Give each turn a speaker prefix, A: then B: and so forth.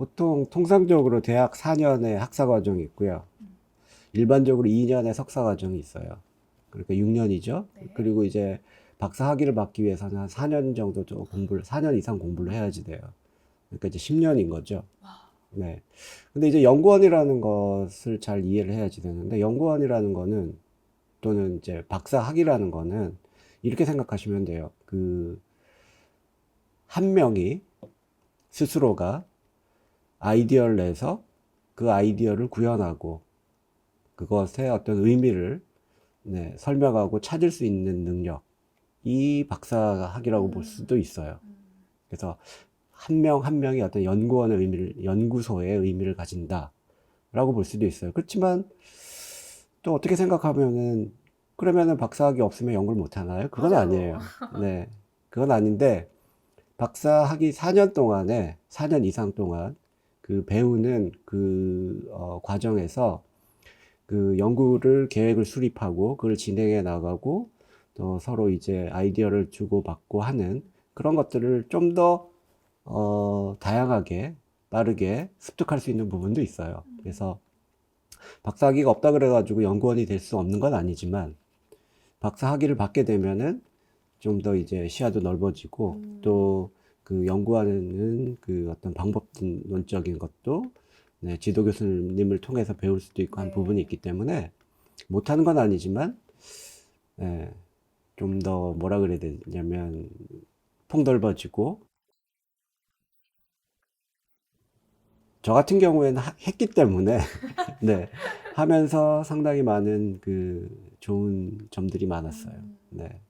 A: 보통 통상적으로 대학 4년의 학사 과정이 있고요. 일반적으로 2년의 석사 과정이 있어요. 그러니까 6년이죠.
B: 네.
A: 그리고 이제 박사 학위를 받기 위해서는 한 4년 정도 좀 공부를, 4년 이상 공부를 해야지 돼요. 그러니까 이제 10년인 거죠.
B: 와.
A: 네. 근데 이제 연구원이라는 것을 잘 이해를 해야지 되는데, 연구원이라는 거는, 또는 이제 박사 학위라는 거는, 이렇게 생각하시면 돼요. 그, 한 명이 스스로가 아이디어를 내서 그 아이디어를 구현하고, 그것의 어떤 의미를 네, 설명하고 찾을 수 있는 능력. 이 박사 학위라고 볼 수도 있어요.
B: 음.
A: 그래서 한명한 명이 어떤 연구원의 의미를, 연구소의 의미를 가진다라고 볼 수도 있어요. 그렇지만 또 어떻게 생각하면은 그러면은 박사학위 없으면 연구를 못 하나요? 그건. 아니에요. 네. 그건 아닌데 박사학위 4년 동안에 4년 이상 동안 그 배우는 그 어, 과정에서 그 연구를 계획을 수립하고 그걸 진행해 나가고 또 서로 이제 아이디어를 주고받고 하는 그런 것들을 좀더 어, 다양하게 빠르게 습득할 수 있는 부분도 있어요. 그래서 박사 학위가 없다 그래가지고 연구원이 될 수 없는 건 아니지만 박사 학위를 받게 되면은 좀 더 이제 시야도 넓어지고
B: 음.
A: 또 그 연구하는 그 어떤 방법론적인 것도 네, 지도 교수님을 통해서 배울 수도 있고 한
B: 네.
A: 부분이 있기 때문에 못하는 건 아니지만 예, 좀더 뭐라 그래야 되냐면 폭넓어지고 저 같은 경우에는 하- 했기 때문에 네, 하면서 상당히 많은 그 좋은 점들이 많았어요.
B: 음.
A: 네.